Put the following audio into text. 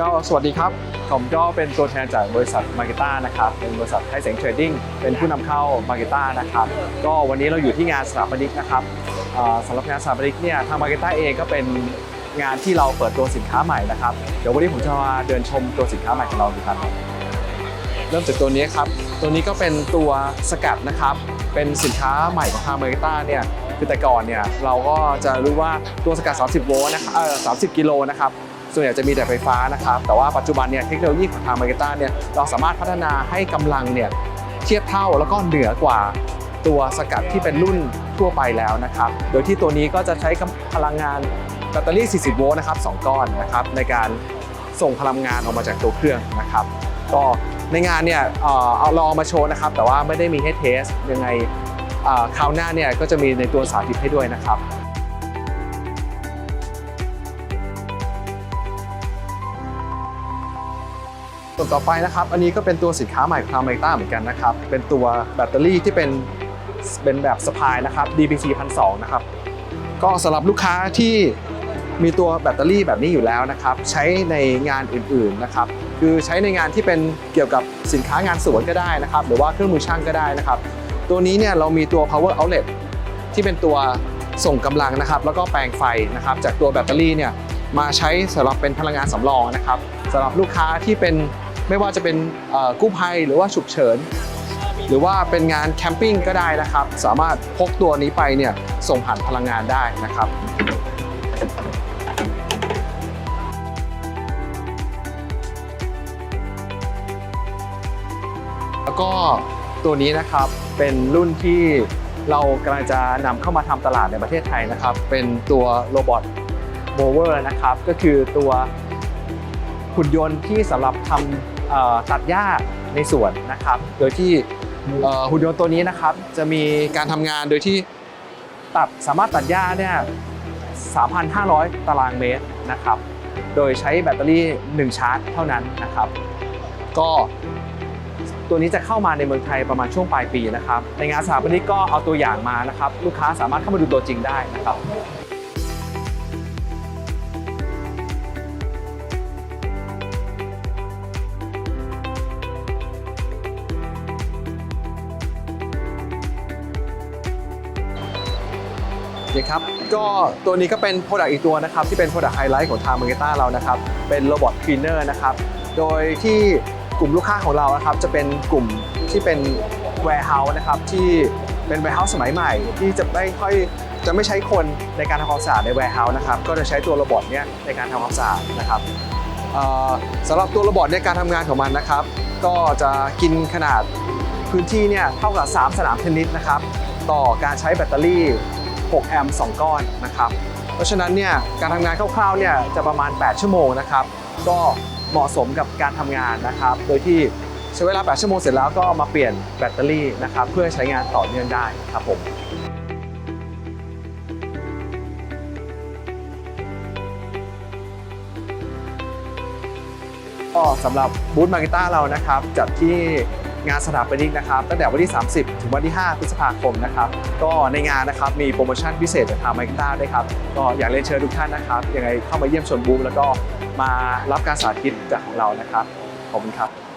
ก็สวัสดีครับ ผมก็เป็นตัวแทนจากบริษัทมาร์เก็ต้านะครับ เป็นบริษัทไทยเซ็งเทรดดิ้ง เป็นผู้นำเข้ามาร์เก็ต้านะครับ ก็วันนี้เราอยู่ที่งานสถาปนิกนะครับสำหรับงานสถาปนิกเนี่ยทางมาร์เก็ต้าเองก็เป็นงานที่เราเปิดตัวสินค้าใหม่นะครับ เดี๋ยววันนี้ผมจะมาเดินชมตัวสินค้าใหม่ของเราดูครับ เริ่มจากตัวนี้ครับ ตัวนี้ก็เป็นตัวสกัดนะครับ เป็นสินค้าใหม่ของทางมาร์เก็ต้าเนี่ยคือแต่ก่อนเนี่ยเราก็จะรู้ว่าตัวสกัด 30 โวลต์นะครับเออ30 กิโลนะครับ ส่วนใหญ่จะมีแต่ไฟฟ้านะครับ แต่ว่าปัจจุบันเนี่ยเทคโนโลยีของทางมาร์เก็ต้าเนี่ยเราสามารถพัฒนาให้กำลังเนี่ยเทียบเท่าแล้วก็เหนือกว่าตัวสกัดที่เป็นรุ่นทั่วไปแล้วนะครับ โดยที่ตัวนี้ก็จะใช้พลังงานแบตเตอรี่ 40 โวลต์นะครับสองก้อนนะครับในการส่งพลังงานออกมาจากตัวเครื่องนะครับ ก็ในงานเนี่ยเอาลองมาโชว์นะครับ แต่ว่าไม่ได้มีให้เทสยังไงคราวหน้าเนี่ยก็จะมีในตัวสาธิตให้ด้วยนะครับ ส่วนต่อไปนะครับ อันนี้ก็เป็นตัวสินค้าใหม่ของทางเมกต้าเหมือนกันนะครับ เป็นตัวแบตเตอรี่ที่เป็นเป็นแบบสปายนะครับ DPC 1,200นะครับ ก็สำหรับลูกค้าที่มีตัวแบตเตอรี่แบบนี้อยู่แล้วนะครับ ใช้ในงานอื่นๆนะครับ คือใช้ในงานที่เป็นเกี่ยวกับสินค้างานสวนก็ได้นะครับ หรือว่าเครื่องมือช่างก็ได้นะครับ ตัวนี้เนี่ยเรามีตัว power outlet ที่เป็นตัวส่งกำลังนะครับ แล้วก็แปลงไฟนะครับ จากตัวแบตเตอรี่เนี่ยมาใช้สำหรับเป็นพลังงานสำรองนะครับสำหรับลูกค้าที่เป็น ไม่ว่าจะเป็นกู้ภัยหรือว่าฉุกเฉิน หรือว่าเป็นงานแคมปิ้งก็ได้นะครับ สามารถพกตัวนี้ไปเนี่ยส่งผ่านพลังงานได้นะครับแล้วก็ตัวนี้นะครับเป็นรุ่นที่เรากำลังจะนำเข้ามาทำตลาดในประเทศไทยนะครับ เป็นตัวโรบอทโมเวอร์นะครับ ก็คือตัวหุ่นยนต์ที่สำหรับทำ ตัดหญ้าในสวนนะครับ โดยที่หุ่นยนต์ตัวนี้นะครับจะมีการทำงานโดยที่ตัดสามารถตัดหญ้าเนี่ย3,500 ตารางเมตรนะครับ โดยใช้แบตเตอรี่ 1 ชาร์จเท่านั้นนะครับ ก็ตัวนี้จะเข้ามาในเมืองไทยประมาณช่วงปลายปีนะครับ ในงานสถาปนิกก็เอาตัวอย่างมานะครับ ลูกค้าสามารถเข้ามาดูตัวจริงได้นะครับ โอเคครับก็ตัวนี้ก็เป็น Product อีกตัวนะครับ ที่เป็น Product Highlight ของทาง m a r k e t a เรานะครับ เป็นโรบอทคลีเนอร์นะครับ โดยที่กลุ่มลูกค้าของเรานะครับ จะเป็นกลุ่มที่เป็น warehouse นะครับ ที่เป็น warehouse สมัยใหม่ ที่จะไม่ค่อยจะไม่ใช้คนในการทำความสะอาดใน warehouse นะครับ ก็จะใช้ตัวโรบอทเนี้ยในการทำความสะอาดนะครับสำหรับตัวโรบอทในยการทำงานของมันนะครับ ก็จะกินขนาดพื้นที่เนี่ยเท่ากับ 3 สนามเทนนิสนะครับ ต่อการใช้แบตเตอรี่ 6 แอมป์ 2 ก้อนนะครับ เพราะฉะนั้นเนี่ยการทำงานคร่าวๆเนี่ยจะประมาณ 8 ชั่วโมงนะครับ ก็เหมาะสมกับการทำงานนะครับ โดยที่ใช้เวลา 8 ชั่วโมงเสร็จแล้วก็มาเปลี่ยนแบตเตอรี่นะครับเพื่อใช้งานต่อเนื่องได้ครับผมก็สำหรับบูธมาร์เก็ต้าเรานะครับจัดที่ งานสถาปนิกนะครับตั้งแต่วันที่ 30 ถึงวันที่ 5 พฤษภาคมนะครับก็ในงานนะครับมีโปรโมชั่นพิเศษจากทางไมค์ต้าด้วยครับก็อยากเรียนเชิญทุกท่านนะครับยังไงเข้ามาเยี่ยมชมบูธแล้วก็มารับการสาธิตจากของเรานะครับขอบคุณครับ